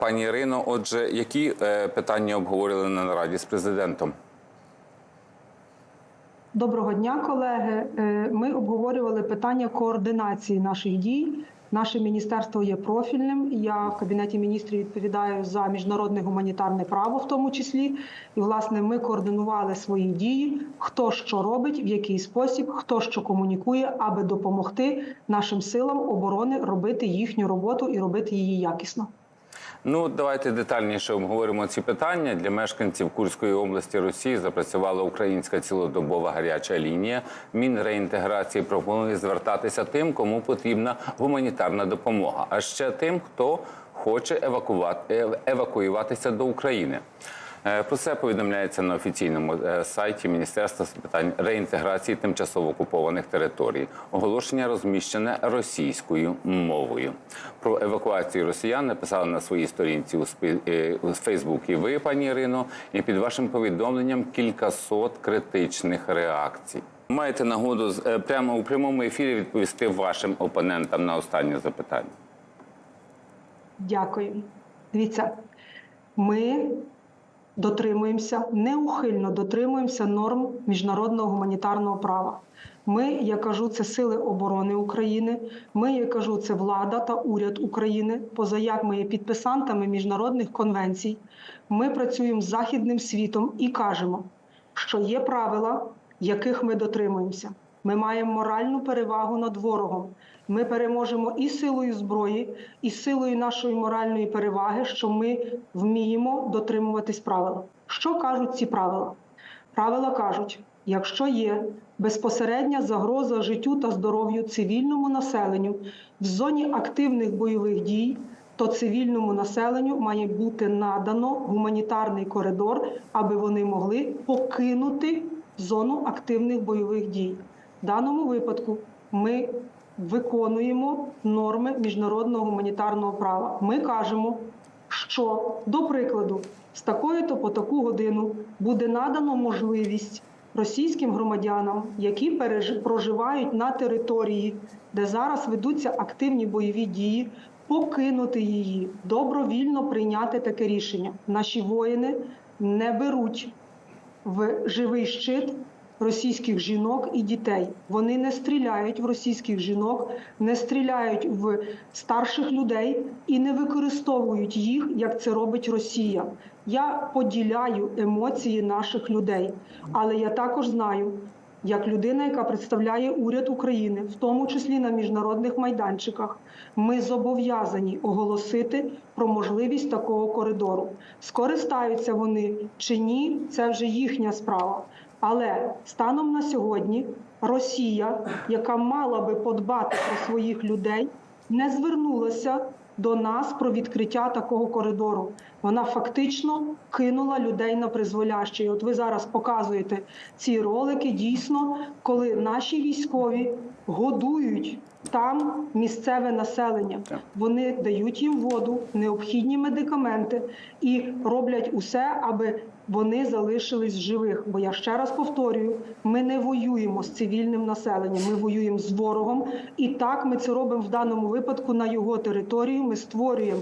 Пані Ірино, отже, які е, питання обговорили на нараді з президентом? Доброго дня, колеги. Е, Ми обговорювали питання координації наших дій. Наше міністерство є профільним. Я в кабінеті міністрів відповідаю за міжнародне гуманітарне право, в тому числі. І власне ми координували свої дії, хто що робить, в який спосіб, хто що комунікує, аби допомогти нашим силам оборони робити їхню роботу і робити її якісно. Ну, давайте детальніше обговоримо ці питання. Для мешканців Курської області Росії запрацювала українська цілодобова гаряча лінія. Мінреінтеграції пропонує звертатися тим, кому потрібна гуманітарна допомога, а ще тим, хто хоче евакувати, е, евакуюватися до України. Е, Про це повідомляється на офіційному е, сайті Міністерства з питань реінтеграції тимчасово окупованих територій. Оголошення розміщене російською мовою. Про евакуацію росіян написали на своїй сторінці у е, Фейсбук ви, пані Ірино, і під вашим повідомленням кількасот критичних реакцій. Маєте нагоду прямо у прямому ефірі відповісти вашим опонентам на останнє запитання. Дякую. Дивіться, ми дотримуємося, неухильно дотримуємося норм міжнародного гуманітарного права. Ми, я кажу, це сили оборони України. Ми, я кажу, це влада та уряд України. Позаяк ми є підписантами міжнародних конвенцій. Ми працюємо з західним світом і кажемо, що є правила, яких ми дотримуємося. Ми маємо моральну перевагу над ворогом. Ми переможемо і силою зброї, і силою нашої моральної переваги, що ми вміємо дотримуватись правил. Що кажуть ці правила? Правила кажуть: якщо є безпосередня загроза життю та здоров'ю цивільному населенню в зоні активних бойових дій, то цивільному населенню має бути надано гуманітарний коридор, аби вони могли покинути зону активних бойових дій. Даному випадку ми виконуємо норми міжнародного гуманітарного права. Ми кажемо, що, до прикладу, з такої-то по таку годину буде надано можливість російським громадянам, які проживають на території, де зараз ведуться активні бойові дії, покинути її, добровільно прийняти таке рішення. Наші воїни не беруть в живий щит російських жінок і дітей. Вони не стріляють в російських жінок, не стріляють в старших людей і не використовують їх, як це робить Росія. Я поділяю емоції наших людей, але я також знаю. Як людина, яка представляє уряд України, в тому числі на міжнародних майданчиках, ми зобов'язані оголосити про можливість такого коридору. Скористаються вони чи ні, це вже їхня справа. Але станом на сьогодні Росія, яка мала би подбати про своїх людей, не звернулася до нас про відкриття такого коридору. Вона фактично кинула людей на призволяще. І От ви зараз показуєте ці ролики, дійсно, коли наші військові годують там місцеве населення. Вони дають їм воду, необхідні медикаменти і роблять усе, аби вони залишились живих. Бо я ще раз повторюю: ми не воюємо з цивільним населенням, ми воюємо з ворогом. І так ми це робимо в даному випадку на його території. Ми створюємо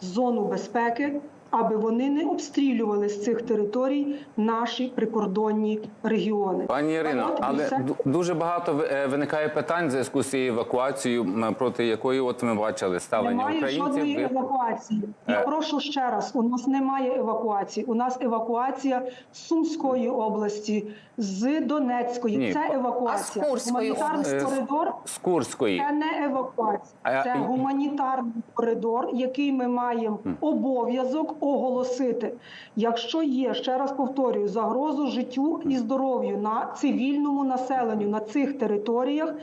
зону безпеки, аби вони не обстрілювали з цих територій наші прикордонні регіони. Пані Ірино, але все. дуже багато е, виникає питань в зв'язку з цією евакуацією, проти якої от ми бачили ставлення Немає українців. жодної Ви- евакуації. Я Е. прошу ще раз: у нас немає евакуації. У нас евакуація з Сумської області, з Донецької. Ні. Це евакуація. А з Курської Гуманітарний області? коридор. з Курської. Це не евакуація, це гуманітарний коридор, який ми маємо обов'язок оголосити. Якщо є, ще раз повторюю, загрозу життю і здоров'ю на цивільному населенню на цих територіях.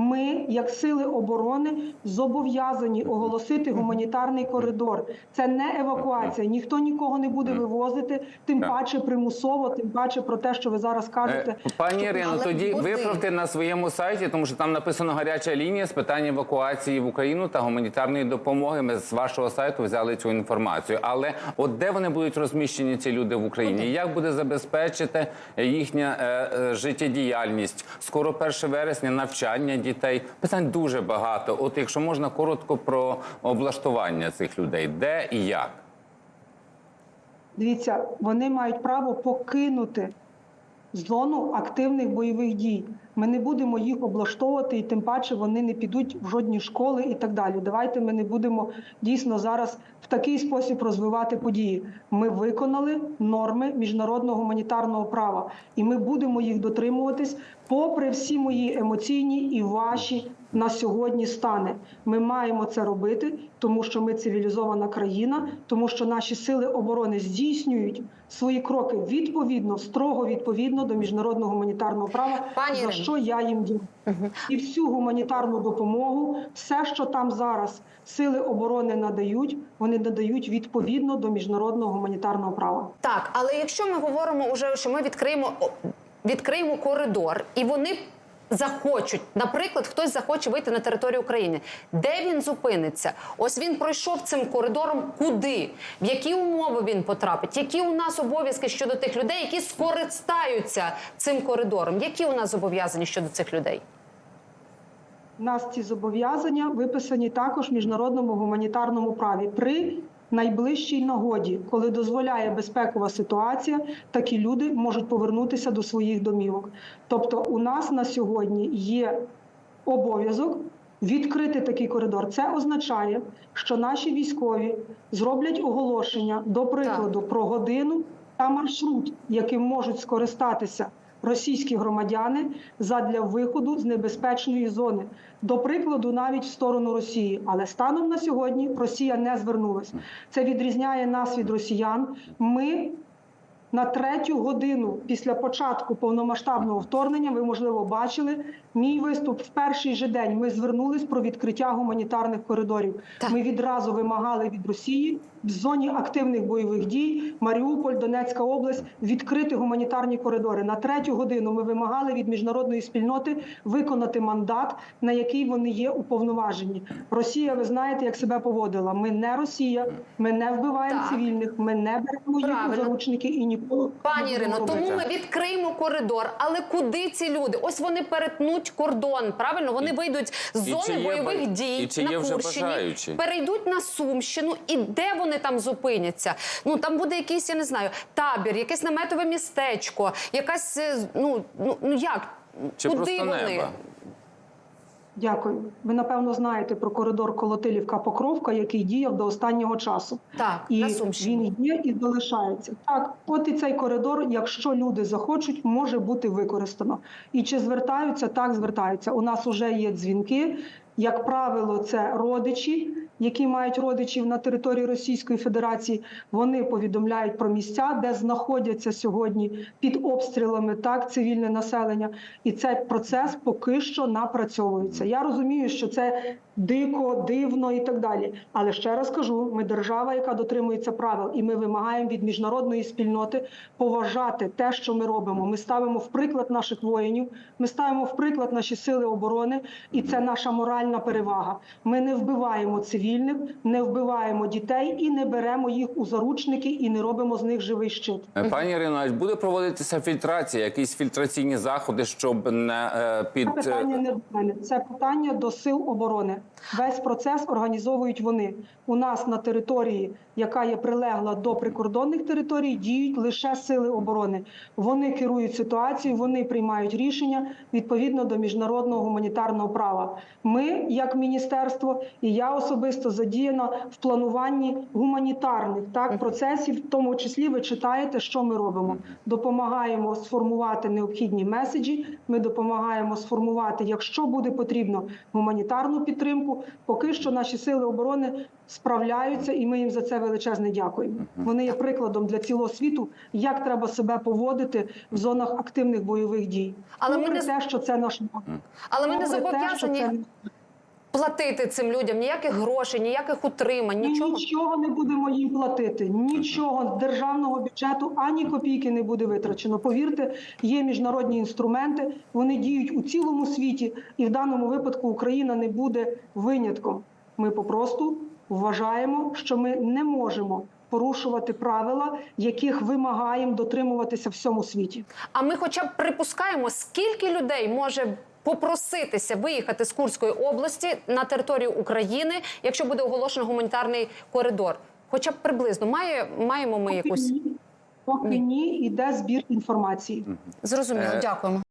Ми, як сили оборони, зобов'язані оголосити гуманітарний коридор. Це не евакуація. Ніхто нікого не буде вивозити, тим Так. паче примусово, тим паче про те, що ви зараз кажете. Е, Пані що- Ірино, тоді куди? виправте на своєму сайті, тому що там написано гаряча лінія з питань евакуації в Україну та гуманітарної допомоги. Ми з вашого сайту взяли цю інформацію. Але от де вони будуть розміщені ці люди в Україні? Як буде забезпечити їхня е, е, життєдіяльність? Скоро 1 вересня навчання дітей. Питань дуже багато. От якщо можна коротко про облаштування цих людей, де і як. Дивіться, вони мають право покинути зону активних бойових дій. Ми не будемо їх облаштовувати, і тим паче вони не підуть в жодні школи і так далі. Давайте ми не будемо дійсно зараз в такий спосіб розвивати події. Ми виконали норми міжнародного гуманітарного права, і ми будемо їх дотримуватись, попри всі мої емоційні і ваші на сьогодні стани. Ми маємо це робити, тому що ми цивілізована країна, тому що наші сили оборони здійснюють свої кроки відповідно, строго відповідно до міжнародного гуманітарного права, Пані. Що я їм дякую. І всю гуманітарну допомогу, все, що там зараз сили оборони надають, вони надають відповідно до міжнародного гуманітарного права. Так, але якщо ми говоримо уже, що ми відкриємо відкриємо коридор, і вони захочуть, наприклад, хтось захоче вийти на територію України, де він зупиниться? Ось він пройшов цим коридором. Куди? В які умови він потрапить? Які у нас обов'язки щодо тих людей, які скористаються цим коридором? Які у нас зобов'язання щодо цих людей? У нас ці зобов'язання виписані також в міжнародному гуманітарному праві при найближчій нагоді, коли дозволяє безпекова ситуація, такі люди можуть повернутися до своїх домівок. Тобто, у нас на сьогодні є обов'язок відкрити такий коридор. Це означає, що наші військові зроблять оголошення, до прикладу, про годину та маршрут, яким можуть скористатися російські громадяни задля виходу з небезпечної зони. До прикладу, навіть в сторону Росії. Але станом на сьогодні Росія не звернулася. Це відрізняє нас від росіян. Ми на третю годину після початку повномасштабного вторгнення, ви можливо бачили мій виступ в перший же день. Ми звернулись про відкриття гуманітарних коридорів. Так. Ми відразу вимагали від Росії в зоні активних бойових дій Маріуполь, Донецька область відкрити гуманітарні коридори. На третю годину ми вимагали від міжнародної спільноти виконати мандат, на який вони є уповноважені. Росія, ви знаєте, як себе поводила. Ми не Росія, ми не вбиваємо Так. цивільних, ми не беремо їх у заручники і ніколи. Пані Ірино, тому ми відкриємо коридор. Але куди ці люди? Ось вони перетнуть кордон. Правильно, вони вийдуть з зони чи є бойових дій і на Курщині, бажаючі? перейдуть на Сумщину, і де вони там зупиняться? Ну там буде якийсь, я не знаю, табір, якесь наметове містечко, якась е, ну ну, ну як Чи куди просто вони? неба? Дякую. Ви напевно знаєте про коридор Колотилівка Покровка, який діяв до останнього часу. Так, І на Сумщині. він є і залишається. Так, от і цей коридор, якщо люди захочуть, може бути використано. І чи звертаються? Так, звертаються. У нас вже є дзвінки. Як правило, це родичі, які мають родичів на території Російської Федерації. Вони повідомляють про місця, де знаходяться сьогодні під обстрілами так цивільне населення. І цей процес поки що напрацьовується. Я розумію, що це дико, дивно і так далі. Але ще раз кажу: ми держава, яка дотримується правил, і ми вимагаємо від міжнародної спільноти поважати те, що ми робимо. Ми ставимо в приклад наших воїнів, ми ставимо в приклад наші сили оборони, і це наша моральна перевага. Ми не вбиваємо цивільних, не вбиваємо дітей і не беремо їх у заручники, і не робимо з них живий щит. Е, Пані Ірино, буде проводитися фільтрація, якісь фільтраційні заходи, щоб не е, під Це питання не до мене, це питання до сил оборони. Весь процес організовують вони. У нас на території, яка є прилегла до прикордонних територій, діють лише сили оборони. Вони керують ситуацією, вони приймають рішення відповідно до міжнародного гуманітарного права. Ми, як міністерство, і я особисто задіяна в плануванні гуманітарних так процесів, в тому числі ви читаєте, що ми робимо. Допомагаємо сформувати необхідні меседжі. Ми допомагаємо сформувати, якщо буде потрібно, гуманітарну підтримку. Поки що наші сили оборони справляються, і ми їм за це величезне дякуємо. Вони є прикладом для цілого світу, як треба себе поводити в зонах активних бойових дій. Але ми не- те, що це наш Але ми не зобов'язані платити цим людям ніяких грошей, ніяких утримань, нічого. нічого не будемо їм платити. Нічого з державного бюджету ані копійки не буде витрачено. Повірте, є міжнародні інструменти, вони діють у цілому світі, і в даному випадку Україна не буде винятком. Ми попросту вважаємо, що ми не можемо порушувати правила, яких вимагаємо дотримуватися в всьому світі. А ми хоча б припускаємо, скільки людей може попроситися виїхати з Курської області на територію України, якщо буде оголошено гуманітарний коридор? Хоча б приблизно має маємо ми якусь Поки ні, іде збір інформації. зрозуміло. Е, Дякуємо.